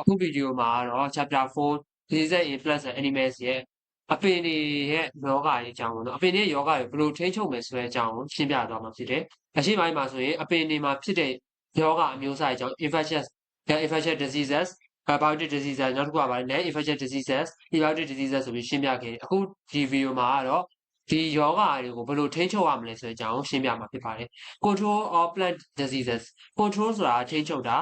အခုဗီဒီယိုမှာတော့ chapter 4 disease in plants and animals ရဲ့အပင်တွေရဲ့ယောဂအကြောင်းပေါ့နော်အပင်တွေရဲ့ယောဂကိုဘယ်လိုထိန်းချုပ်မယ်ဆိုတဲ့အကြောင်းကိုရှင်းပြသွားမှာဖြစ်တယ်။အရှိပိုင်းမှာဆိုရင်အပင်တွေမှာဖြစ်တဲ့ယောဂအမျိုးအစားအကြောင်း infectious infectious diseases biotic diseases နောက်တစ်ခုကပါ non infectious diseases biotic diseases ဆိုပြီးရှင်းပြခဲ့တယ်။အခုဒီဗီဒီယိုမှာကတော့ဒီယောဂတွေကိုဘယ်လိုထိန်းချုပ်ရမလဲဆိုတဲ့အကြောင်းကိုရှင်းပြမှာဖြစ်ပါတယ်။ control of plant diseases control ဆိုတာထိန်းချုပ်တာ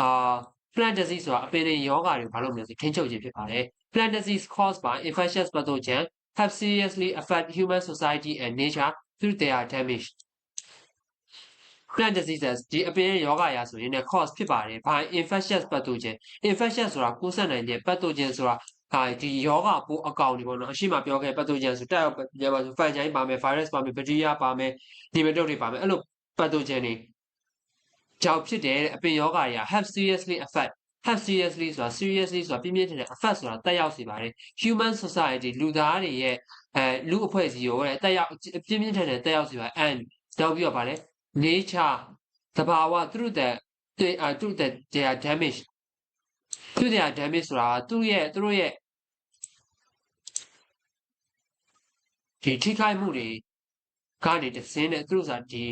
အာ plant disease ဆိုတာအပင်တွေယောဂါတွေကိုဘာလို့မလဲဆိုထိန်းချုပ်ခြင်းဖြစ်ပါတယ် plant disease caused by infectious pathogen have seriously affect human society and nature through their damage plant diseases ဒီအပင်ရဲ့ယောဂါရာဆိုရင်လည်း cause ဖြစ်ပါတယ် by infectious pathogen infectious ဆိုတာကူးစက်နိုင်တဲ့ pathogen ဆိုတာဟာဒီယောဂပိုးအကောင်တွေပေါ့နော်အရှိမပြောခဲ့ pathogen ဆိုတက်ရောက်ပါဆို fungi ပါမယ် virus ပါမယ် bacteria ပါမယ် nematode တွေပါမယ်အဲ့လို pathogen တွေ ကြောင့်ဖြစ်တဲ့အပင်ယောဂါတွေက have seriously affect have seriously ဆိုတာ seriously ဆိုတာပြင်းပြင်းထန်ထန် affect ဆိုတာတက်ရောက်စေပါတယ် human society လူသားတွေရဲ့အဲလူအဖွဲ့အစည်းကိုတဲ့တက်ရောက်ပြင်းပြင်းထန်ထန်တက်ရောက်စေပါ and နောက်ပြီးတော့ဗာလဲ nature သဘာဝ through the through the their damage through their damage ဆိုတာသူ့ရဲ့သူတို့ရဲ့ဒီထိခိုက်မှုတွေကနေတစင်းနဲ့သူတို့ဆိုတာဒီ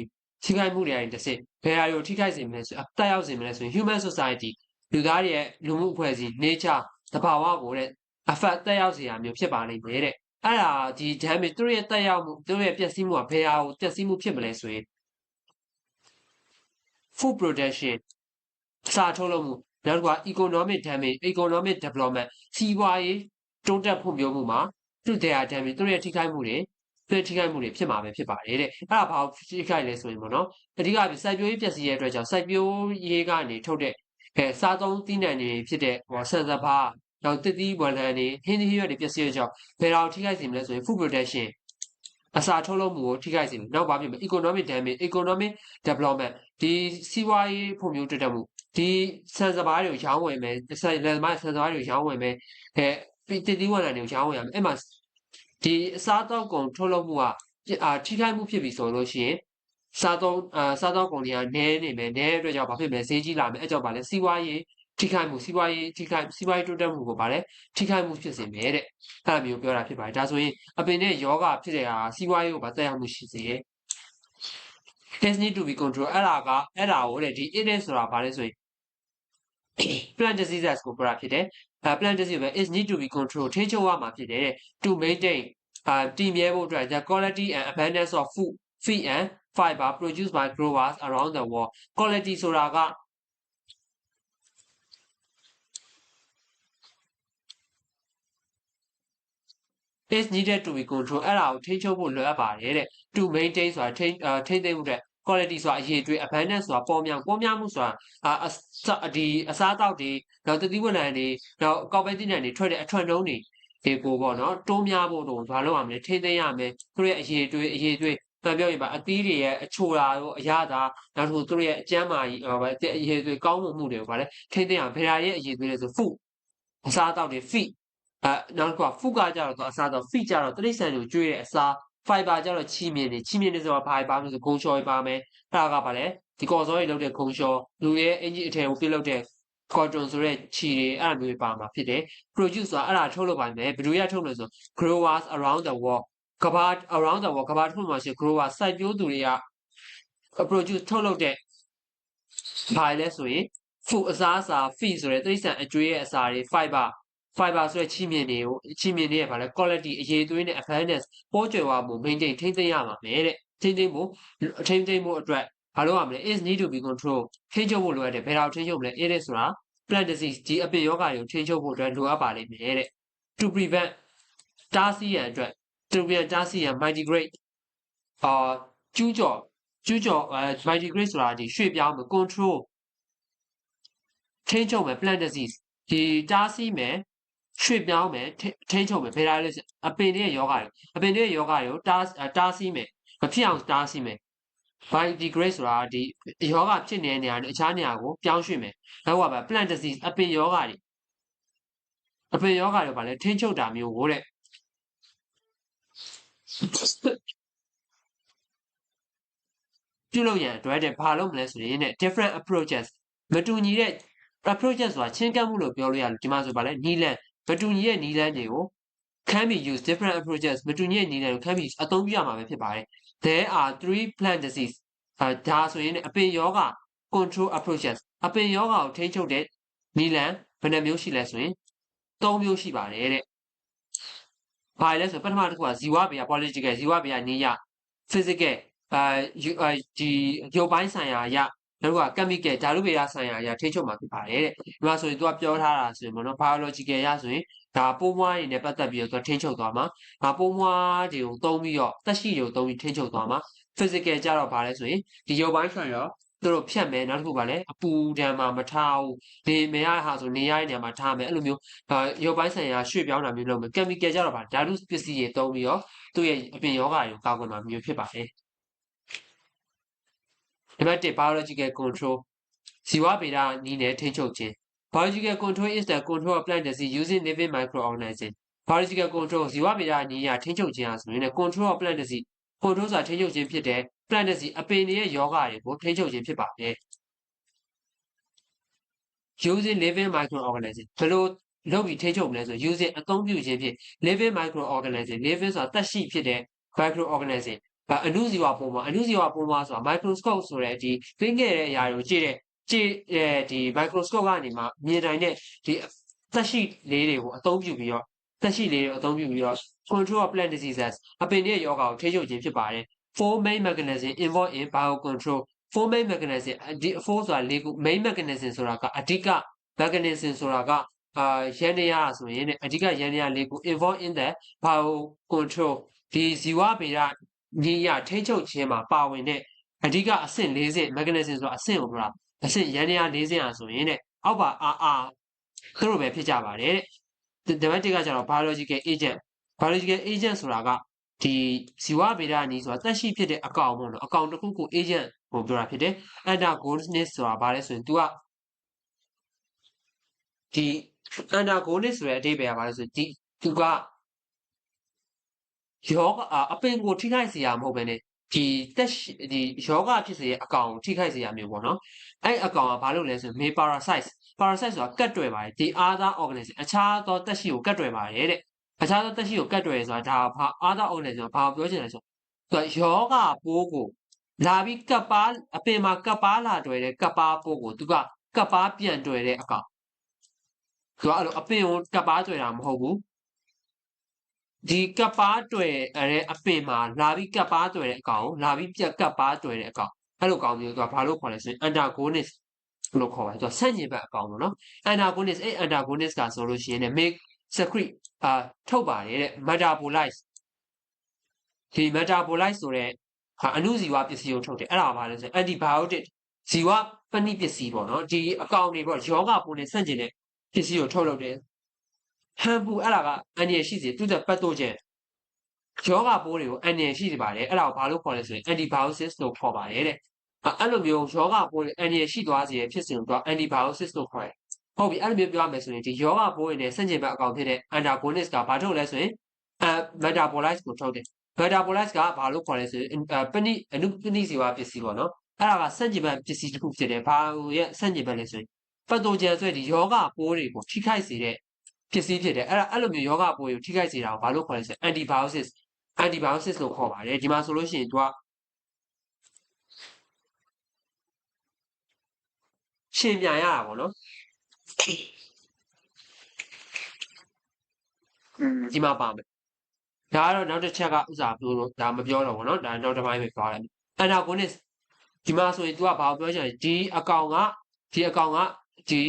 ထိခိုက်မှုတွေကနေတစင်းဘယ်ဟာကိုထိခိုက်စေမလဲဆိုတက်ရောက်စေမလဲဆိုရင် human society လူသားတွေရဲ့လူမှုအဖွဲ့အစည်း nature သဘာဝကိုတဲ့ affect တက်ရောက်စေရမျိုးဖြစ်ပါလိမ့်မယ်တဲ့အဲ့ဒါဒီ damage သူတို့ရဲ့တက်ရောက်မှုသူတို့ရဲ့ပျက်စီးမှုကဘယ်ဟာကိုပျက်စီးမှုဖြစ်မလဲဆိုရင် food production စာထုတ်လုပ်မှုနောက်တစ်ခုက economic damage economic development စီးပွားရေးတိုးတက်ဖွံ့ဖြိုးမှုမှာသူတဲ့ damage သူတို့ရဲ့ထိခိုက်မှုတွေ သူထိခိုက်မှုတွေဖြစ်မှာပဲဖြစ်ပါတယ်တဲ့အဲ့ဒါဘာလို့ထိခိုက်လဲဆိုရင်ပေါ့နော်အဓိကစိုက်ပျိုးရေးပျက်စီးရဲ့အတွက်ကြောင့်စိုက်ပျိုးရေးကနေထုတ်တဲ့အဲစားသုံးသီးနှံတွေဖြစ်တဲ့ဟောဆန်စပါနောက်တစ်သီးဝလံတွေဟင်းသီးရွက်တွေပျက်စီးရကြောင်းဘယ်တော့ထိခိုက်စေမလဲဆိုရင် food production အစာထုတ်လုပ်မှုကိုထိခိုက်စေမယ်နောက်ဘာဖြစ်မလဲ economic damage economic development ဒီစီးပွားရေးဖွံ့ဖြိုးတိုးတက်မှုဒီဆန်စပါးတွေကိုရောင်းဝယ်မယ်ဆက်လက်သမားဆန်စပါးတွေကိုရောင်းဝယ်မယ်အဲတတိဝလံတွေကိုရောင်းဝယ်ရမယ်အဲ့မှာ ဒီအစားအသောက်ကုန်ထုတ်လုပ်မှုကအာထိခိုက်မှုဖြစ်ပြီဆိုလို့ရှိရင်စားသုံးအာစားသောက်ကုန်တွေကနည်းနေမယ်နည်းတဲ့အတွက်ကြောင့်ဘာဖြစ်မလဲဈေးကြီးလာမယ်အဲကြောင့်ဗာလဲစီးပွားရေးထိခိုက်မှုစီးပွားရေးထိခိုက်စီးပွားရေးတိုးတက်မှုကိုဗာလဲထိခိုက်မှုဖြစ်စေမယ်တဲ့အဲ့လိုမျိုးပြောတာဖြစ်ပါတယ်ဒါဆိုရင်အပင်နဲ့ယောဂဖြစ်တဲ့ဟာစီးပွားရေးကိုဗာတက်ရောက်မှုရှိစေရဲ့ test need to be control အဲ့ဒါကအဲ့ဒါကိုတဲ့ဒီ it is ဆိုတာဗာလဲဆိုရင် plant diseases ကိုပြောတာဖြစ်တယ် အဲ plant disease ပဲ is need to be control ထိချုပ်ရမှာဖြစ်တယ် to maintain အာတည်မြဲဖို့အတွက် the quality and abundance of food feed and fiber produced by growers around the world quality ဆိုတာက is needed to be control အဲ့ဒါကိုထိန်းချုပ်ဖို့လိုအပ်ပါတယ်တဲ့ to maintain ဆိုတာထိန်းထိန်းသိမ်းမှုတဲ့ quality ဆိုတာအရေးတွေ abundance ဆိုတာပေါ်များပေါ်များမှုဆိုတာအာဒီအစားအသောက်တွေနောက်တတိဝလံတွေနောက်ကောက်ပဲတိနံတွေထွက်တဲ့အထွက်နှုံးတွေဒီကိုပေါ့နော်တိုးများဖို့တော့ဘာလုပ်ရမလဲထိန်းသိမ်းရမယ်သူတို့ရဲ့အရေးတွေအရေးတွေတန်ပြောရင်ပါအသီးတွေရဲ့အချိုရာရောအရသာနောက်တစ်ခုသူတို့ရဲ့အကျမ်းမာကြီးဟောပဲအရေးတွေကောင်းမှုမှုတွေကိုဗါလဲထိမ့်သိအောင်ဘယ်ဟာရဲ့အရေးတွေလဲဆို food အစားအသောက်တွေ feed အဲနောက်တစ်ခုက food ကကြတော့အစားအသောက် feed ကြတော့တိရစ္ဆာန်တွေကိုကျွေးတဲ့အစား fiber ကြတော့ချီမြင်နေချီမြင်နေဆိုတာဘာပါမလို့ဂုံလျှော်ရပါမယ်အဲ့ဒါကပါလေဒီကော်စောတွေလုပ်တဲ့ဂုံလျှော်လူရဲ့အင်ဂျီအထည်ကိုပြုတ်လုပ်တဲ့ cotton ဆိုတဲ့ခြီတွေအဲ့လိုမျိုးပါမှာဖြစ်တယ် produce ဆိုတာအဲ့ဒါထုတ်လုပ်ပါမယ်ဘယ်လိုရထုတ်လို့ဆို growers around the world ကဘာ around the world ကဘာတစ်ခုမှာရှိ grower စိုက်ပျိုးသူတွေက produce ထုတ်လုပ်တဲ့ဘာလဲဆိုရင် food အစားအစာ feed ဆိုတဲ့တိရစ္ဆာန်အကျွေးရဲ့အစာတွေ fiber fiber ဆိုတဲ့ချီမြင်တွေကိုချီမြင်တွေရဲ့ဘာလဲ quality အရေးသွေးနဲ့ abundance ပေါ်ကျွယ်ဝမှု maintain ထိမ့်သိမ်းရမှာမယ်တဲ့ထိမ့်သိမ်းမှုထိမ့်သိမ်းမှုအတွက်ဘာလို့ရမလဲ is need to be control ထိန်းချုပ်ဖို့လိုအပ်တယ်ဘယ်တော့ထိန်းချုပ်မလဲ it is ဆိုတာ plant disease ဒီအပင်ယောဂါတွေကိုထိန်းချုပ်ဖို့အတွက်လိုအပ်ပါလိမ့်မယ်တဲ့ to prevent တားဆီးရန်အတွက် to prevent တားဆီးရန် migrate အာကျူးကျော်ကျူးကျော်အဲ migrate ဆိုတာဒီရွှေ့ပြောင်းမယ် control ထိန်းချုပ်မယ် plant disease ဒီတားဆီးမယ် ရွှေ့ပြောင်းမယ်ထိန်းချုပ်မယ်ဘယ်လာလဲအပင်တွေရဲ့ယောဂတွေအပင်တွေရဲ့ယောဂတွေကိုတားတားဆီးမယ်မဖြစ်အောင်တားဆီးမယ် by degrade ဆိုတာဒီယောဂဖြစ်နေတဲ့နေရာနဲ့အခြားနေရာကိုပြောင်းရွှေ့မယ်နောက်ကပါ plant disease အပင်ယောဂတွေအပင်ယောဂတွေပါလဲထိန်းချုပ်တာမျိုးကိုတဲ့ပြုလုပ်ရန်အတွက်တဲ့ဘာလုပ်မလဲဆိုရင်တဲ့ different approaches မတူညီတဲ့ approaches ဆိုတာချင်းကပ်မှုလို့ပြောလို့ရတယ်ဒီမှာဆိုပါလဲနီလန် မတူညီရဲ့နီလန်တွေကို can be used different approaches မတူညီရဲ့နီလန်ကို can be အသုံးပြုရမှာပဲဖြစ်ပါတယ် there are three plant disease အဲဒါဆိုရင်အပင်ယောဂ control approaches အပင်ယောဂကိုထိန်းချုပ်တဲ့နီလန်ဘယ်နှမျိုးရှိလဲဆိုရင်၃မျိုးရှိပါတယ်တဲ့။ဘာလဲဆိုပထမတစ်ခုကဇီဝဗေယ political ဇီဝဗေယနည်းရ physical အဲဒီရုပ်ပိုင်းဆိုင်ရာအရ နောက်က chemical ဓာတုဗေဒဆိုင်ရာအရာထိချုပ်မှာဖြစ်ပါတယ်တဲ့ဒီမှာဆိုရင်သူကပြောထားတာဆိုရင်ပေါ့နော် biological ရဆိုရင်ဒါပိုးမွှားတွေနဲ့ပတ်သက်ပြီးတော့သူထိချုပ်သွားမှာဒါပိုးမွှားတွေကိုသုံးပြီးတော့တက်ရှိတွေကိုသုံးပြီးထိချုပ်သွားမှာ physical ကြတော့ဗာလဲဆိုရင်ဒီရုပ်ပိုင်းဆိုင်ရာသူတို့ဖြတ်မယ်နောက်တစ်ခုပါလဲအပူဒဏ်မှာမထားဘူးနေမရဟာဆိုနေရတဲ့နေရာမှာထားမယ်အဲ့လိုမျိုးရုပ်ပိုင်းဆိုင်ရာရွှေ့ပြောင်းတာမျိုးလုပ်မယ် chemical ကြတော့ဗာဓာတုပစ္စည်းတွေသုံးပြီးတော့သူ့ရဲ့အပြင်ယောဂတွေကိုကောက်ွယ်မှာမျိုးဖြစ်ပါတယ် နံပါတ်1 biological control ဇီဝဗေဒနည်းနဲ့ထိန်းချုပ်ခြင်း biological control is the control of plant disease using living microorganisms biological control ဇီဝဗေဒနည်းအရထိန်းချုပ်ခြင်းအဆိုရင် control of plant disease control ဆိုတာထိန်းချုပ်ခြင်းဖြစ်တဲ့ plant disease အပင်တွေရဲ့ယောဂတွေကိုထိန်းချုပ်ခြင်းဖြစ်ပါတယ် using living microorganisms ဘယ်လိုလုပ်ပြီးထိန်းချုပ်မလဲဆို using အသုံးပြုခြင်းဖြင့် living microorganism living ဆိုတာသက်ရှိဖြစ်တဲ့ microorganism အနုဇီဝပုံမှာအနုဇီဝပုံမှာဆိုတာ microscope ဆိုတဲ့ဒီသိငယ်တဲ့အရာတွေကိုကြည့်တဲ့ကြည့်အဲဒီ microscope ကနေမှမြင်နိုင်တဲ့ဒီသက်ရှိလေးတွေကိုအသုံးပြုပြီးတော့သက်ရှိလေးတွေကိုအသုံးပြုပြီးတော့ control of plant diseases အပင်ရဲ့ယောဂါကိုထိန်းချုပ်ခြင်းဖြစ်ပါတယ် four main mechanism involved in biocontrol four main mechanism ဒီ four ဆိုတာ၄ခု main mechanism ဆိုတာကအဓိက mechanism ဆိုတာကအာရန်နေရဆိုရင်အဓိကရန်နေရ၄ခု involved in the biocontrol ဒီဇီဝဗေဒ ညီရထိန်းချုပ်ခြင်းမှာပါဝင်တဲ့အဓိကအဆင့်၄ဆင့် mechanism ဆိုတာအဆင့်ကိုပြောတာအဆင့်ရန်နေရ၄ဆင့်อ่ะဆိုရင်တဲ့အောက်ပါအာအာသူတို့ပဲဖြစ်ကြပါတယ်တဲ့ဓမ္မတိကကျတော့ biological agent biological agent ဆိုတာကဒီဇီဝဗေဒနီးဆိုတာတက်ရှိဖြစ်တဲ့အကောင်ပေါ့နော်အကောင်တစ်ခုကို agent ကိုပြောတာဖြစ်တယ် antagonist ဆိုတာဘာလဲဆိုရင် तू ကဒီ antagonist ဆိုတဲ့အဓိပ္ပာယ်ကဘာလဲဆိုရင်ဒီ तू က ယောဂအပင်ကိုထိခိုက်စေရမဟုတ်ပဲねဒီတက်ဒီယောဂဖြစ်စေရဲ့အကောင်ထိခိုက်စေရမျိုးပေါ့နော်အဲ့အကောင်ကဘာလို့လဲဆိုရင် may parasite parasite ဆိုတာကတ်တွယ်ပါတယ်ဒီ other organism အခြားသောတက်ရှိကိုကတ်တွယ်ပါတယ်တဲ့အခြားသောတက်ရှိကိုကတ်တွယ်ဆိုတာဒါဘာ other organism ဘာပြောချင်လဲဆိုတော့ယောဂပိုးကိုလာပြီးကပ်ပါအပင်မှာကပ်ပါလာတွယ်တဲ့ကပ်ပါပိုးကိုသူကကပ်ပါပြန်တွယ်တဲ့အကောင်သူကအဲ့လိုအပင်ကိုကပ်ပါတွယ်တာမဟုတ်ဘူး ဒီကပ်ပါတွယ်တဲ့အပင်မှာလာပြီးကပ်ပါတွယ်တဲ့အကောင်လာပြီးပြက်ကပ်ပါတွယ်တဲ့အကောင်အဲ့လိုကောင်မျိုးသူကဘာလို့ခေါ်လဲဆိုရင် antagonist လို့ခေါ်ပါတယ်သူကဆန့်ကျင်ဘက်အကောင်ပေါ့နော် antagonist အဲ့ antagonist ကဆိုလို့ရှိရင် make secrete အာထုတ်ပါတယ်တဲ့ metabolize ဒီ metabolize ဆိုတဲ့ဟာအနုဇီဝပစ္စည်းကိုထုတ်တယ်အဲ့ဒါကဘာလဲဆိုရင် antibiotic ဇီဝပဏိပစ္စည်းပေါ့နော်ဒီအကောင်တွေပေါ့ယောဂပိုးနဲ့ဆန့်ကျင်တဲ့ပစ္စည်းကိုထုတ်လုပ်တယ် ဟန်ပူအဲ့ဒါကအန်ရရှိစေသူတဲ့ပတ်တော့ချက်ယောဂပိုးတွေကိုအန်ရရှိစေပါတယ်အဲ့ဒါကိုဘာလို့ခေါ်လဲဆိုရင် antibiosis လို့ခေါ်ပါတယ်တဲ့အဲ့လိုမျိုးယောဂပိုးတွေအန်ရရှိသွားစေဖြစ်စဉ်တော့ antibiosis လို့ခေါ်တယ်ဟုတ်ပြီအဲ့လိုမျိုးပြောရမယ်ဆိုရင်ဒီယောဂပိုးတွေနဲ့ဆန့်ကျင်ဘက်အကောင်ဖြစ်တဲ့ antagonist ကဘာထုတ်လဲဆိုရင်အဲ metabolize ကိုထုတ်တယ် metabolize ကဘာလို့ခေါ်လဲဆိုရင်ပဏိအနုပဏိဇီဝပစ္စည်းပေါ့နော်အဲ့ဒါကဆန့်ကျင်ဘက်ပစ္စည်းတစ်ခုဖြစ်တယ်ဘာရဲ့ဆန့်ကျင်ဘက်လဲဆိုရင်ပတ်တိုဂျန်ဆိုတဲ့ဒီယောဂပိုးတွေကိုထိခိုက်စေတဲ့ ပစ္စည်းဖြစ်တယ်အဲ့ဒါအဲ့လိုမျိုးယောဂပိုးကိုထိခိုက်စေတာကိုဘာလို့ခေါ်လဲဆိုရင် antibiosis antibiosis လို့ခေါ်ပါတယ်ဒီမှာဆိုလို့ရှိရင်သူကရှင်ပြန်ရတာပေါ့နော်ဒီမှာပါမယ်ဒါကတော့နောက်တစ်ချက်ကဥစားပြောလို့ဒါမပြောတော့ဘူးเนาะဒါနောက်တစ်ပိုင်းပဲပြောလိုက်မယ် antagonist ဒီမှာဆိုရင် तू ကဘာပြောချင်လဲဒီအကောင်ကဒီအကောင်ကဒီ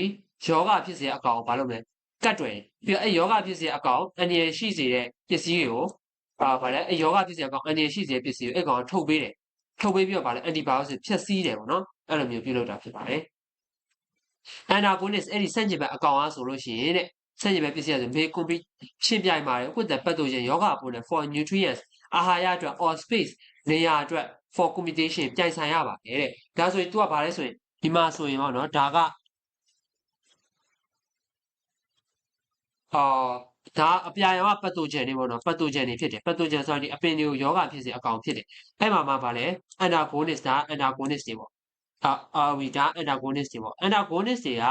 ယောဂဖြစ်စေအကောင်ဘာလုပ်မလဲ ကတ်တွယ်ပြီးတော့အဲယောဂဖြစ်စေအကောင်အန္တရာယ်ရှိစေတဲ့ပစ္စည်းတွေကိုအာဗာလဲအဲယောဂဖြစ်စေအကောင်အန္တရာယ်ရှိစေတဲ့ပစ္စည်းကိုအဲကောင်ထုတ်ပေးတယ်ထုတ်ပေးပြီးတော့ဗာလဲ antibiotic ဖြတ်စည်းတယ်ပေါ့နော်အဲ့လိုမျိုးပြုလုပ်တာဖြစ်ပါတယ် antagonist အဲ့ဒီဆန့်ကျင်ဘက်အကောင်အားဆိုလို့ရှိရင်တဲ့ဆန့်ကျင်ဘက်ပစ္စည်းဆိုမေကွန်ပီရှင်းပြိုင်ပါတယ် with the pathogen ယောဂအပေါ်နဲ့ for nutrients အာဟာရအတွက် or space နေရာအတွက် for communication ပြိုင်ဆိုင်ရပါတယ်တဲ့ဒါဆိုရင် तू ကဘာလဲဆိုရင်ဒီမှာဆိုရင်ပေါ့နော်ဒါက အာဒါအပြာရောကပတ်တိုဂျန်တွေပေါ့နော်ပတ်တိုဂျန်တွေဖြစ်တယ်ပတ်တိုဂျန်ဆိုတော့ဒီအပင်တွေကိုယောဂဖြစ်စေအကောင်ဖြစ်တယ်အဲ့မှာမှဗာလဲအန်တာဂိုနစ်ဒါအန်တာဂိုနစ်တွေပေါ့အာအာဝီဒါအန်တာဂိုနစ်တွေပေါ့အန်တာဂိုနစ်တွေက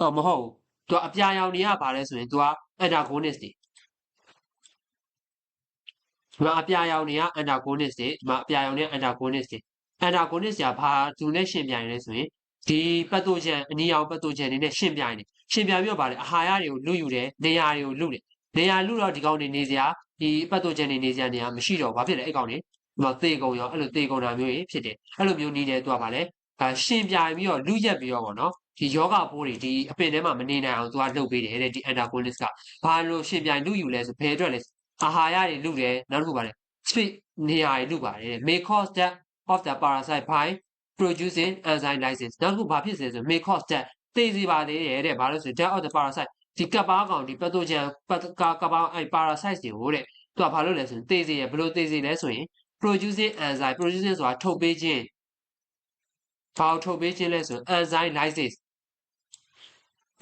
အော်မဟုတ်ဘူးသူကအပြာရောင်တွေကဗာလဲဆိုရင်သူကအန်တာဂိုနစ်တွေဒီမှာအပြာရောင်တွေကအန်တာဂိုနစ်တွေဒီမှာအပြာရောင်တွေကအန်တာဂိုနစ်တွေ antagonist ကဘာသူနဲ့ရှင်ပြိုင်လဲဆိုရင်ဒီပတ်တိုဂျန်အနီရောင်ပတ်တိုဂျန်တွေနဲ့ရှင်ပြိုင်တယ်ရှင်ပြိုင်ပြီးတော့ဗာလေအာဟာရတွေကိုလူယူတယ်နေရာတွေကိုလူတယ်နေရာလူတော့ဒီကောင်တွေနေစရာဒီပတ်တိုဂျန်တွေနေစရာနေရာမရှိတော့ဘာဖြစ်လဲအဲ့ကောင်တွေဒီမှာသေကုန်ရောအဲ့လိုသေကုန်တာမျိုးကြီးဖြစ်တယ်အဲ့လိုမျိုးနေတယ်သူကဗာလေအဲရှင်ပြိုင်ပြီးတော့လူရက်ပြီးတော့ဗောနော်ဒီယောဂပိုးတွေဒီအပင်ထဲမှာမနေနိုင်အောင်သူကလှုပ်ပေးတယ်တဲ့ဒီ antagonist ကဘာလို့ရှင်ပြိုင်လူယူလဲဆိုဘယ်အတွက်လဲအာဟာရတွေလူတယ်နောက်တစ်ခုဗာလေ space နေရာတွေလူပါတယ် may cause death of the parasite by producing enzyme lysis နောက်တစ်ခုဘာဖြစ်စေဆို may cause death သေစီပါသေးတယ်တဲ့ဘာလို့ဆို death of the parasite ဒီကပ်ပါကောင်ဒီ pathogen ကာကပါအဲ့ parasite တွေကိုတဲ့သူကဘာလို့လဲဆိုရင်သေစီရဘယ်လိုသေစီလဲဆိုရင် producing enzyme producing ဆိုတာထုတ်ပေးခြင်းဘာကိုထုတ်ပေးခြင်းလဲဆို enzyme lysis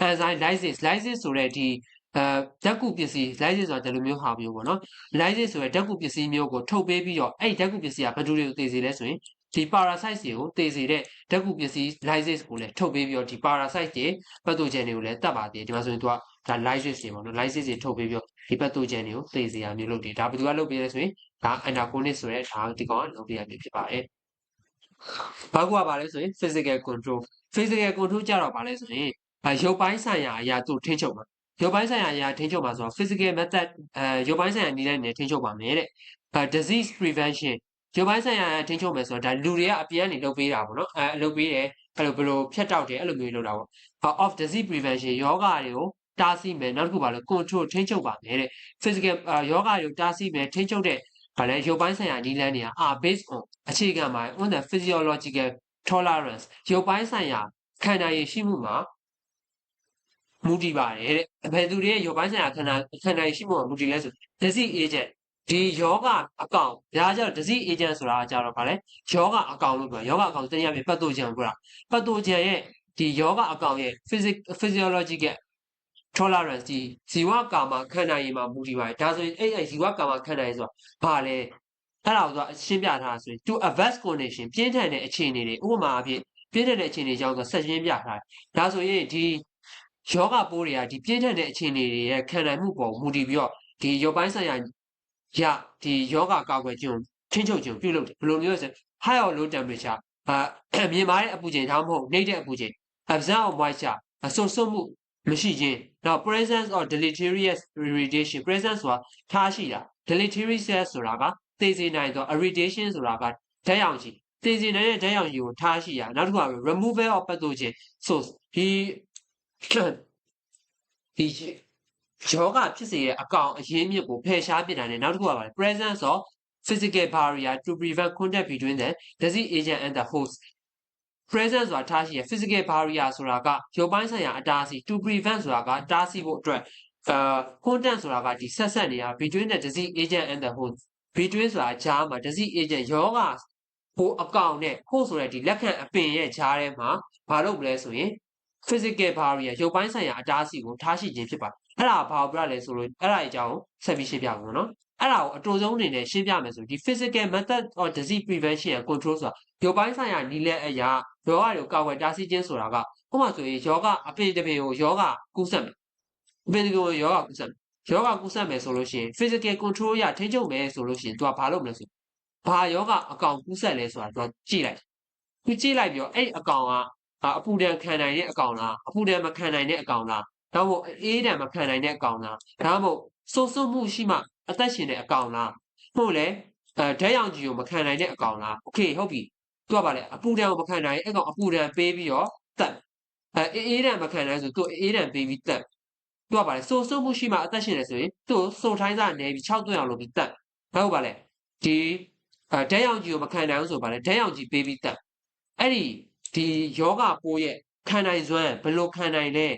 enzyme lysis lysis ဆိုတဲ့ဒီ အဲဓာတ်ကူပစ္စည်း lysis ဆိုတာဒီလိုမျိုးဟာမျိုးပေါ့နော် lysis ဆိုတဲ့ဓာတ်ကူပစ္စည်းမျိုးကိုထုတ်ပေးပြီးတော့အဲ့ဓာတ်ကူပစ္စည်းကဘယ်သူတွေကိုသေစေလဲဆိုရင်ဒီ parasite တွေကိုသေစေတဲ့ဓာတ်ကူပစ္စည်း lysis ကိုလည်းထုတ်ပေးပြီးတော့ဒီ parasite တွေ pathogen တွေကိုလည်းတတ်ပါသေးတယ်ဒီမှာဆိုရင်သူကဒါ lysis တွေပေါ့နော် lysis တွေထုတ်ပေးပြီးတော့ဒီ pathogen တွေကိုသေစေရမျိုးလုပ်တယ်ဒါဘယ်သူကလုပ်ပေးလဲဆိုရင်ဒါ anaconist ဆိုတဲ့ဒါဒီကောင်ကလုပ်ပေးရမျိုးဖြစ်ပါတယ်ဘာကူကပါလဲဆိုရင် physical control physical control ကြတော့ပါလဲဆိုရင်ရုပ်ပိုင်းဆိုင်ရာအရာသူ့ထိန်းချုပ်မှာ ရုပ်ပိုင်းဆိုင်ရာအရာထိန်းချုပ်မှာဆိုတော့ physical method အဲရုပ်ပိုင်းဆိုင်ရာနည်းလမ်းနဲ့ထိန်းချုပ်ပါမယ်တဲ့အဲ disease prevention ရုပ်ပိုင်းဆိုင်ရာထိန်းချုပ်မယ်ဆိုတော့ဒါလူတွေကအပြန်နေလုပ်ပေးတာပေါ့နော်အဲလုပ်ပေးတယ်အဲ့လိုဘယ်လိုဖြတ်တောက်တယ်အဲ့လိုမျိုးလုပ်တာပေါ့ of disease prevention ယောဂတွေကိုတားဆီးမယ်နောက်တစ်ခုပါလို့ control ထိန်းချုပ်ပါမယ်တဲ့ physical ယောဂတွေကိုတားဆီးမယ်ထိန်းချုပ်တဲ့ဘာလဲရုပ်ပိုင်းဆိုင်ရာနည်းလမ်းတွေက are based on အခြေခံမှာ on the physiological tolerance ရုပ်ပိုင်းဆိုင်ရာခံနိုင်ရရှိမှုမှာ မူတည်ပါတယ်တဲ့ဘယ်သူတွေရဲ့ရောပိုင်းဆိုင်ရာခန္ဓာခန္ဓာရှိမှုကမူတည်လဲဆို disease agent ဒီယောဂအကောင်ဒါကြတော့ disease agent ဆိုတာကကြတော့ဗာလဲယောဂအကောင်လို့ပြောယောဂအကောင်တနည်းအားဖြင့်ပတ်သိုဂျန်ပြောတာပတ်သိုဂျန်ရဲ့ဒီယောဂအကောင်ရဲ့ physic physiological tolerance ဒီဇီဝကာမခန္ဓာရည်မှာမူတည်ပါတယ်ဒါဆိုရင်အဲ့အဲ့ဇီဝကာမခန္ဓာရည်ဆိုတာဘာလဲအဲ့ဒါကိုသူကရှင်းပြထားဆိုရင် to adverse condition ပြင်းထန်တဲ့အခြေအနေတွေဥပမာအဖြစ်ပြင်းထန်တဲ့အခြေအနေကြောင့်ဆိုဆက်ရှင်းပြထားတယ်ဒါဆိုရင်ဒီ ယောဂပိုးတွေကဒီပြင်းထန်တဲ့အခြေအနေတွေရဲ့ခံနိုင်မှုပေါ်မူတည်ပြီးတော့ဒီယောပိုင်းဆိုင်ရာရဒီယောဂကာကွယ်ခြင်းကိုထိန်းချုပ်ခြင်းပြုလုပ်တယ်ဘယ်လိုမျိုးလဲဆို high or low temperature အာမြင်မာတဲ့အပူချိန်ဒါမှမဟုတ်နှိမ့်တဲ့အပူချိန် absorb of moisture အဆုတ်ဆုတ်မှုမရှိခြင်းနောက် presence of deleterious irradiation presence ဆိုတာထားရှိတာ deleterious ဆိုတာကသေစေနိုင်သော irradiation ဆိုတာကဓာတ်ရောင်ခြည်သေစေနိုင်တဲ့ဓာတ်ရောင်ခြည်ကိုထားရှိတာနောက်တစ်ခုက removal of pathogen source ဒီ ဒီယောဂဖြစ်စေတဲ့အကောင်အရင်းမြစ်ကိုဖယ်ရှားပစ်တာနဲ့နောက်တစ်ခုကပါလေ presence of physical barrier to prevent contact between the disease agent and the host presence ဆိုတာထားရှိရ physical barrier ဆိုတာကရုပ်ပိုင်းဆိုင်ရာအတားအဆီး to prevent ဆိုတာကတားဆီးဖို့အတွက်အာ contact ဆိုတာကဒီဆက်ဆက်နေတာ between the disease agent and the host between ဆိုတာဂျားမှာ disease agent ယောဂဟိုအကောင်နဲ့ဟိုဆိုတဲ့ဒီလက်ခံအပင်ရဲ့ဂျားထဲမှာဘာလုပ်မလဲဆိုရင် physical barrier ရုပ်ပိုင်းဆိုင်ရာအတားအဆီးကိုထားရှိခြင်းဖြစ်ပါတယ်အဲ့ဒါဘာပြောရလဲဆိုလို့အဲ့ဒါအကြောင်းဆက်ပြီးရှင်းပြပါမယ်နော်အဲ့ဒါကိုအတူဆုံးအနေနဲ့ရှင်းပြမယ်ဆိုဒီ physical method of disease prevention and control ဆိုတာရုပ်ပိုင်းဆိုင်ရာနည်းလမ်းအရာယောဂတွေကိုကာကွယ်တားဆီးခြင်းဆိုတာကဥပမာဆိုရင်ယောဂအပင်တစ်ပင်ကိုယောဂကူးစက်မယ်အပင်တစ်ပင်ကိုယောဂကူးစက်မယ်ယောဂကူးစက်မယ်ဆိုလို့ရှိရင် physical control ရထိန်းချုပ်မယ်ဆိုလို့ရှိရင် तू ကဘာလုပ်မလဲဆိုဘာယောဂအကောင်ကူးစက်လဲဆိုတာ तू ကြည့်လိုက်သူကြည့်လိုက်ပြီးတော့အဲ့အကောင်က အပူဒဏ်ခံနိုင်တဲ့အကောင်လားအပူဒဏ်မခံနိုင်တဲ့အကောင်လားဒါမှမဟုတ်အေးဒဏ်မခံနိုင်တဲ့အကောင်လားဒါမှမဟုတ်စိုးစိုးမှုရှိမှအသက်ရှင်တဲ့အကောင်လားဟုတ်လေအဲဓာတ်ရောင်ကြီးကိုမခံနိုင်တဲ့အကောင်လားโอเคဟုတ်ပြီသူကပါလေအပူဒဏ်ကိုမခံနိုင်အဲ့ကောင်အပူဒဏ်ပေးပြီးတော့တက်အဲအေးအေးဒဏ်မခံနိုင်ဆိုသူအေးဒဏ်ပေးပြီးတက်သူကပါလေစိုးစိုးမှုရှိမှအသက်ရှင်နေဆိုရင်သူ့စုံထိုင်းစားနေပြီး6သွင်းအောင်လုပ်ပြီးတက်ဟုတ်ပါလေဒီအဲဓာတ်ရောင်ကြီးကိုမခံနိုင်ဘူးဆိုပါလေဓာတ်ရောင်ကြီးပေးပြီးတက်အဲ့ဒီ ဒီယောဂပိုးရဲ့ခံနိုင်စွမ်းဘယ်လိုခံနိုင်လဲ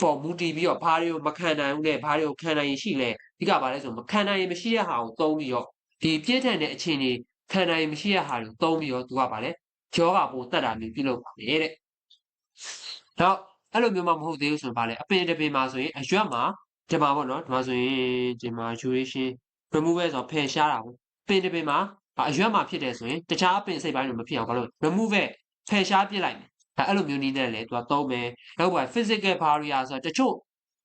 ပေါ်မူတည်ပြီးတော့ဘာတွေကိုမခံနိုင်ဘူးလဲဘာတွေကိုခံနိုင်ရင်ရှိလဲဒီကဘာလဲဆိုမခံနိုင်ရင်မရှိတဲ့ဟာကိုသုံးပြီးတော့ဒီပြည့်ထန်တဲ့အခြေအနေခံနိုင်ရင်မရှိတဲ့ဟာကိုသုံးပြီးတော့သူကဘာလဲယောဂပိုးတက်တာမျိုးပြုလုပ်ပါလေတဲ့တော့အဲ့လိုမျိုးမှမဟုတ်သေးဘူးဆိုရင်ဘာလဲအပင်တစ်ပင်မှာဆိုရင်အရွက်မှာဒီမှာပေါ့နော်ဒီမှာဆိုရင်ဒီမှာ duration removal ဆိုဖယ်ရှားတာပေါ့ပင်တစ်ပင်မှာအရွက်မှာဖြစ်တယ်ဆိုရင်တခြားအပင်စိတ်ပိုင်းတွေမဖြစ်အောင်ဘာလို့ remove ဖယ်ရှားပစ်လိုက်မယ်အဲအဲ့လိုမျိုးနည်းနဲ့လည်းသူကသုံးမယ်နောက်ပါ physical barrier ဆိုတာတချို့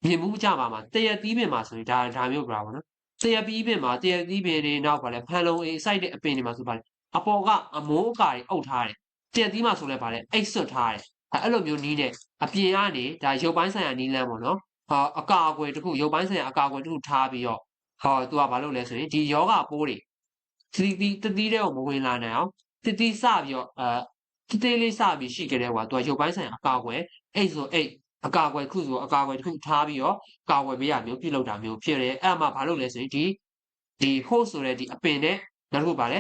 မြင်မှုကြပါမှာတရသီးပင်မှာဆိုရင်ဒါဒါမျိုးပြပါဘောနော်တရသီးပင်မှာတရသီးပင်တွေနောက်ပါလဲဖန်လုံးအေးစိုက်တဲ့အပင်တွေမှာဆိုပါလေအပေါ်ကအမိုးအကာတွေအုပ်ထားတယ်တရသီးမှာဆိုလဲပါလေအိတ်ဆွတ်ထားတယ်အဲအဲ့လိုမျိုးနီးနဲ့အပြင်ကနေဒါရုပ်ပိုင်းဆိုင်ရာနီးလန်းပေါ့နော်ဟာအကာအကွယ်တစ်ခုရုပ်ပိုင်းဆိုင်ရာအကာအကွယ်တစ်ခုထားပြီးတော့ဟောသူကဘာလုပ်လဲဆိုရင်ဒီယောဂပိုးတွေတီတီတတိတဲ့ကိုမဝင်လာနိုင်အောင်တတိစပြီးတော့အဲ တတိလေးစပြီးရှိကြတဲ့ကွာသူကရုပ်ပိုင်းဆိုင်ရာအကာအကွယ်အိတ်ဆိုအိတ်အကာအကွယ်ခုဆိုအကာအကွယ်တစ်ခုထားပြီးတော့ကာကွယ်ပေးရမျိုးပြုလုပ်တာမျိုးဖြစ်တယ်အဲ့မှာဘာလုပ်လဲဆိုရင်ဒီဒီ host ဆိုတဲ့ဒီအပင်နဲ့နောက်တစ်ခုပါလဲ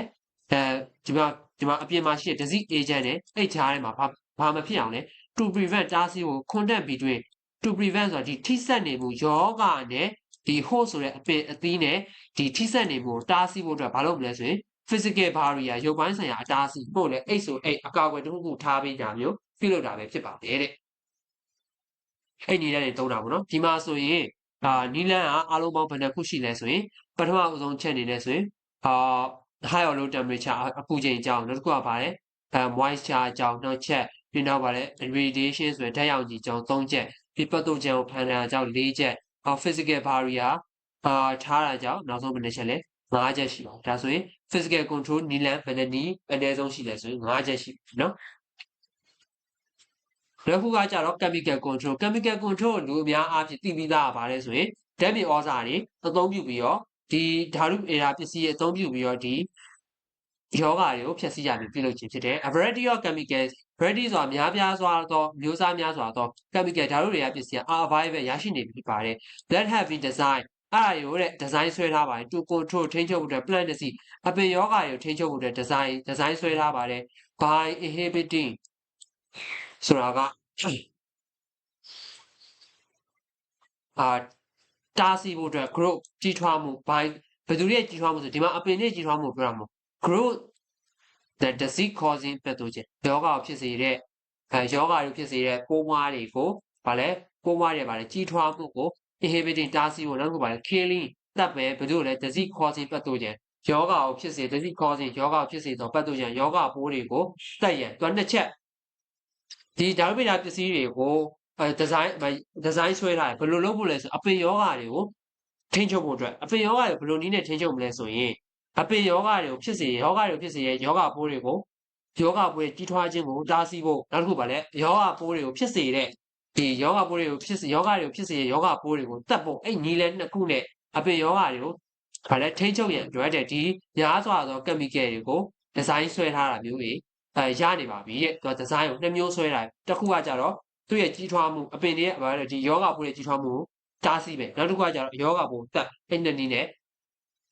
အဲဒီမှာဒီမှာအပြင်မှာရှိတဲ့ disease agent နဲ့အဲ့ချားထဲမှာဘာဘာမဖြစ်အောင်လဲ to prevent တားဆီးဖို့ contact between to prevent ဆိုတာဒီထိစက်နေမှုယောဂနဲ့ဒီ host ဆိုတဲ့အပင်အသီးနဲ့ဒီထိစက်နေမှုကိုတားဆီးဖို့အတွက်ဘာလုပ်မလဲဆိုရင် physical barrier ရုပ်ပိုင်းဆိုင်ရာအတားအဆီးပို့လဲအိတ်ဆိုအိတ်အကာအကွယ်တစ်ခုခုထားပေးကြမျိုးပြုလုပ်တာပဲဖြစ်ပါတယ်တဲ့အဲ့ဒီလည်းသုံးတာပေါ့နော်ဒီမှာဆိုရင်အာနီလန်ကအားလုံးပေါင်းဘယ်နှခုရှိလဲဆိုရင်ပထမအဆုံးချက်အနေနဲ့ဆိုရင်အာ high or low temperature အပူချိန်အကြောင်းနောက်တစ်ခုကပါတယ်အဲ moisture အကြောင်းနောက်ချက်ပြီးနောက်ပါတယ် radiation ဆိုတဲ့ဓာတ်ရောင်ခြည်အကြောင်း၃ချက်ပြီး pathogen ကိုဖန်တာအကြောင်း၄ချက်အော် physical barrier အာထားတာကြောင့်နောက်ဆုံးဘယ်နှချက်လဲ ၅ချက်ရှိပါတယ်ဒါဆိုရင် physical control နီလန်ဘယ်နှနည်းအနည်းဆုံးရှိလဲဆိုရင်၅ချက်ရှိပြီနော်နောက်ခုကကြတော့ chemical control chemical control လူအများအားဖြင့်သိပြီးသားပါလဲဆိုရင်ဓာတ်မြေဩဇာတွေအသုံးပြုပြီးတော့ဒီဓာတုအေရာပစ္စည်းတွေအသုံးပြုပြီးတော့ဒီယောဂါတွေကိုဖျက်ဆီးရပြီးပြုလုပ်ခြင်းဖြစ်တယ် a variety of chemicals variety ဆိုတာများပြားစွာသောမျိုးစားများစွာသော chemical ဓာတုတွေကပစ္စည်း are available ရရှိနေပြီဖြစ်ပါတယ် that have been designed အဲ့ဒါရိုတဲ့ design ဆွဲထားပါတယ် to control ထိန်းချုပ်ဖို့အတွက် plant disease အပင်ယောဂါတွေကိုထိန်းချုပ်ဖို့အတွက် design design ဆွဲထားပါတယ် by inhibiting ဆိုတာကအာတားဆီးဖို့အတွက် group ကြီးထွားမှု by ဘယ်သူရဲ့ကြီးထွားမှုဆိုဒီမှာအပင်ရဲ့ကြီးထွားမှုပြောတာမဟုတ် growth the disease causing pathogen ယောဂါဖြစ်စေတဲ့အဲယောဂါတွေဖြစ်စေတဲ့ပိုးမွားတွေကိုဗာလဲပိုးမွားတွေဗာလဲကြီးထွားမှုကို inhibiting တားဆီးဖို့နောက်တစ်ခုဗာလဲ killing တပ်ပဲဘယ်သူလဲ disease causing pathogen ယောဂါကိုဖြစ်စေ disease causing ယောဂါဖြစ်စေသော pathogen ယောဂါပိုးတွေကိုတက်ရန်တွန်းနှစ်ချက်ဒီဓာတ်ပိတာပစ္စည်းတွေကိုအဲဒီဇိုင်းဒီဇိုင်းဆွဲထားတယ်ဘယ်လိုလုပ်ဖို့လဲဆိုအပင်ယောဂါတွေကိုထိန်းချုပ်ဖို့အတွက်အပင်ယောဂါတွေဘယ်လိုနည်းနဲ့ထိန်းချုပ်မလဲဆိုရင်အပင်ယောဂါတွေကိုဖြစ်စေယောဂါတွေဖြစ်စေရဲ့ယောဂါပိုးတွေကိုယောဂါပိုးရဲ့ကြီးထွားခြင်းကိုတားဆီးဖို့နောက်တစ်ခုပါလဲယောဂါပိုးတွေကိုဖြစ်စေတဲ့ ဒီယောဂါပိုးတွေကိုဖြစ်စေယောဂါတွေကိုဖြစ်စေရဲ့ယောဂါပိုးတွေကိုတတ်ဖို့အဲ့ညီလဲနှစ်ခုနဲ့အပင်ယောဂါတွေကိုဗာလဲထိန်းချုပ်ရန်အတွက်တဲ့ဒီများစွာသော chemical တွေကိုဒီဇိုင်းဆွဲထားတာမျိုးတွေအဲရနေပါပြီတဲ့သူကဒီဇိုင်းကိုနှစ်မျိုးဆွဲတာတစ်ခုကကြတော့သူ့ရဲ့ကြီးထွားမှုအပင်တွေရဲ့ဘာလဲဒီယောဂပိုးရဲ့ကြီးထွားမှုကိုတားဆီးပဲနောက်တစ်ခုကကြတော့ယောဂပိုးတက်အဲ့နည်းနဲ့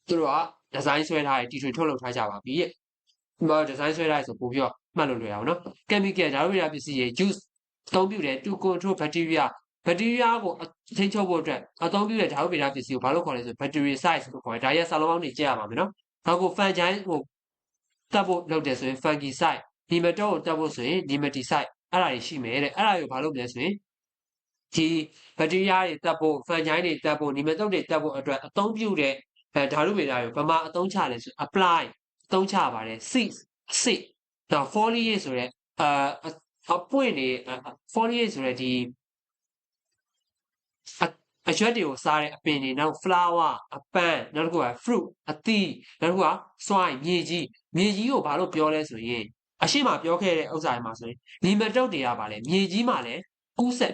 သူတို့ကဒီဇိုင်းဆွဲထားတဲ့တီထွေထုတ်လုပ်ထားကြပါပြီတဲ့ဒီမှာဒီဇိုင်းဆွဲထားရဆိုပို့ပြီးတော့မှတ်လို့လွယ်အောင်နော် chemical ဓာတ်ဝိရပစ္စည်းရဲ့ juice အသုံးပြုတဲ့ to control bacteria ဘက်တီးရီးယားကိုထိန်းချုပ်ဖို့အတွက်အသုံးပြုတဲ့ဓာတ်ဝိရပစ္စည်းကိုဘာလို့ခေါ်လဲဆို bactericide လို့ခေါ်တယ်ဒါရဲ့စာလုံးပေါင်းတွေကြည့်ရမှာမယ်နော်နောက်ကို fungi ကိုတက်ဖို့လုပ်တယ်ဆိုရင် fungicide nematode ကိုတက်ဖို့ဆိုရင် nematicide အဲ့ဒါတွေရှိမယ်တဲ့အဲ့ဒါကိုဘာလုပ်လဲဆိုရင်ဒီဘက်တီးရီးယားတွေတက်ဖို့ fungi တွေတက်ဖို့ nematode တွေတက်ဖို့အတွက်အသုံးပြုတဲ့အဲဓာတုဗေဒတွေကိုဗမာအသုံးချလဲဆို apply အသုံးချပါတယ် seed seed တော့ foliage ဆိုရဲအာ အပွင့်နေ foliage ဆိုရဲဒီအရွက်တွေကိုစားတဲ့အပင်တွေနောက် flower အပန်းနောက်တစ်ခုက fruit အသီးနောက်တစ်ခုက soil မြေကြီးမြေကြီးကိုဘာလို့ပြောလဲဆိုရင်အရှိမပြောခဲ့တဲ့ဥစ္စာတွေမှာဆိုရင်လီမတုတ်တွေကပါလေမြေကြီးမှာလည်းကူးဆက်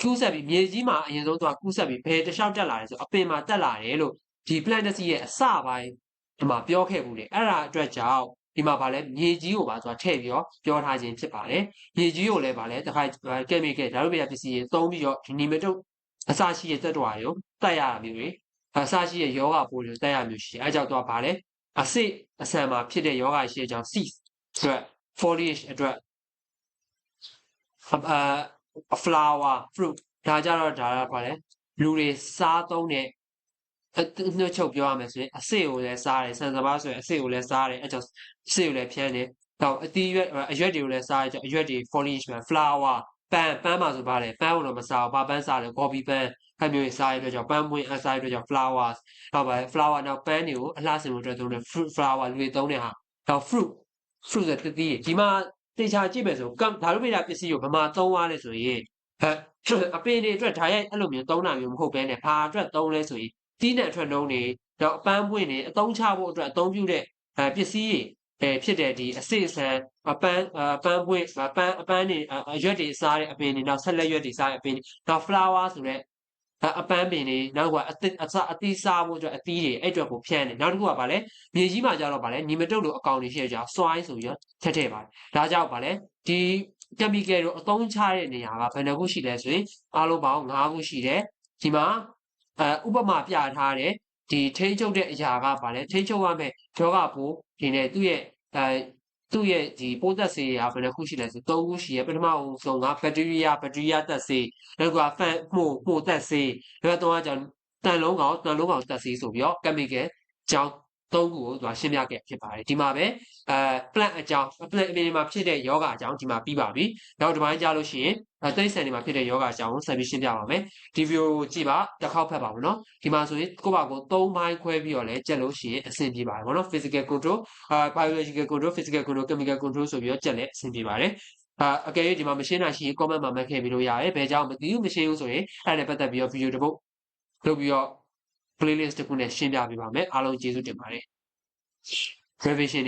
ကူးဆက်ပြီးမြေကြီးမှာအရင်ဆုံးသူကကူးဆက်ပြီးဘယ်တစ်လျှောက်တက်လာလဲဆိုအပင်မှာတက်လာတယ်လို့ဒီ planetary ရဲ့အစပိုင်းဒီမှာပြောခဲ့ဘူးလေအဲ့ဒါအတွက်ကြောင့် ဒီမှာဗာလဲမြေကြီးကိုပါသူကထည့်ပြီးတော့ပြောထားခြင်းဖြစ်ပါတယ်မြေကြီးကိုလည်းဗာလဲတခါ chemical ဓာတ်ပစ္စည်းတွေသုံးပြီးတော့ဒီနီမတုတ်အစရှိရဲ့တက်တော်တွေကိုတက်ရတာမျိုးတွေအစရှိရဲ့ယောဂပိုးတွေတက်ရမျိုးရှိအဲကြောင့်သူကဗာလဲအစစ်အဆန်မှာဖြစ်တဲ့ယောဂရှိတဲ့အကြောင်း seeds အတွက် foliage အတွက်အ flower fruit ဒါကြတော့ဒါကဗာလဲလူတွေစားသုံးတဲ့ နှုတ်ချုပ်ပြောရမယ်ဆိုရင်အစစ်ကိုလည်းစားတယ်ဆန်စပါးဆိုရင်အစစ်ကိုလည်းစားတယ်အဲကြောင့်အစစ်ကိုလည်းဖြန်းတယ်တော့အသီးရွက်အရွက်တွေကိုလည်းစားတယ်အရွက်တွေ foliage မှာ flower ပန်းပန်းမှာဆိုပါတယ်ပန်းကိုတော့မစားဘူးဘာပန်းစားလဲ coffee ပန်းအဲမျိုးကြီးစားရတဲ့အတွက်ကြောင့်ပန်းမွေးအစားရတဲ့အတွက်ကြောင့် flowers ဟုတ်ပါတယ် flower နောက်ပန်းတွေကိုအလှဆင်ဖို့အတွက်သုံးတဲ့ fruit flower လူတွေသုံးတဲ့ဟာနောက် fruit fruit ဆိုတတိဒီမှာတေချာကြည့်မယ်ဆိုကမ်ဓာတုဗေဒပစ္စည်းကိုဗမာသုံးသွားလဲဆိုရင်ဟဲ့အပင်တွေအတွက်ဓာတ်ရိုက်အဲ့လိုမျိုးသုံးတာမျိုးမဟုတ်ဘဲနဲ့ဘာအတွက်သုံးလဲဆိုရင် တီးနှံထွက်နှုံးတွေတော့အပန်းပွင့်တွေအသုံးချဖို့အတွက်အသုံးပြုတဲ့အဲပစ္စည်းတွေအဲဖြစ်တဲ့ဒီအစစ်အဆန်အပန်းအပန်းပွင့်အပန်းအပန်းတွေအရွက်တွေစားတဲ့အပင်တွေနောက်ဆက်လက်ရွက်တွေစားတဲ့အပင်တွေနောက် flower ဆိုတဲ့အပန်းပင်တွေနောက်ကအသစ်အစအသီးစားဖို့အတွက်အသီးတွေအဲ့အတွက်ကိုဖြန်းတယ်နောက်တစ်ခုကဗာလဲမြေကြီးမှာကျတော့ဗာလဲညီမတုတ်လိုအကောင်တွေရှိရကြစွိုင်းဆိုပြီးတော့ထည့်ထည့်ပါတယ်ဒါကြောင့်ဗာလဲဒီ chemical တို့အသုံးချတဲ့နေရာကဘယ်နှခုရှိလဲဆိုရင်အားလုံးပေါင်း၅ခုရှိတယ်ဒီမှာ အဲဥပမာပြထားတဲ့ဒီထိန်းချုပ်တဲ့အရာကဗာလဲထိန်းချုပ်ရမယ့်ယောဂပိုးဒီနဲ့သူ့ရဲ့အဲသူ့ရဲ့ဒီပိုးသက်ဆေးရာဘယ်နှခုရှိလဲဆို၃ခုရှိရပထမအဆုံးကဘက်တီးရီးယားဘက်တီးရီးယားသက်ဆေးနောက်ကဖန်မှုမှုသက်ဆေးနောက်တော့ကြောင့်တန်လုံးကောင်တန်လုံးကောင်သက်ဆေးဆိုပြီးတော့ chemical ကြောင်း သုံးခုကိုသူကရှင်းပြခဲ့ဖြစ်ပါတယ်ဒီမှာပဲအဲ plant အကြောင်း plant အပြင်မှာဖြစ်တဲ့ယောဂအကြောင်းဒီမှာပြီးပါပြီနောက်တစ်ပိုင်းကြားလို့ရှိရင်အဲတိရစ္ဆာန်တွေမှာဖြစ်တဲ့ယောဂအကြောင်းကိုဆက်ပြီးရှင်းပြပါမယ်ဒီဗီဒီယိုကိုကြည့်ပါတစ်ခေါက်ဖတ်ပါမယ်နော်ဒီမှာဆိုရင်ကိုယ့်ဘာကို၃ပိုင်းခွဲပြီးတော့လဲကြက်လို့ရှိရင်အဆင်ပြေပါတယ်ဗောနော် physical control အာ biological control physical control chemical control ဆိုပြီးတော့ကြက်လဲအဆင်ပြေပါတယ်အာအကယ်၍ဒီမှာမရှင်းနိုင်ရှိရင် comment မှာမှတ်ခဲ့ပြီးလို့ရတယ်ဘယ်ကြောင့်မသိဘူးမရှင်းဘူးဆိုရင်အဲ့ဒါနဲ့ပတ်သက်ပြီးတော့ဗီဒီယိုတစ်ပုဒ်လုပ်ပြီးတော့ playlist တစ်ခုနဲ့ရှင်းပြပေးပါမယ်အားလုံးကျေးဇူးတင်ပါတယ် revision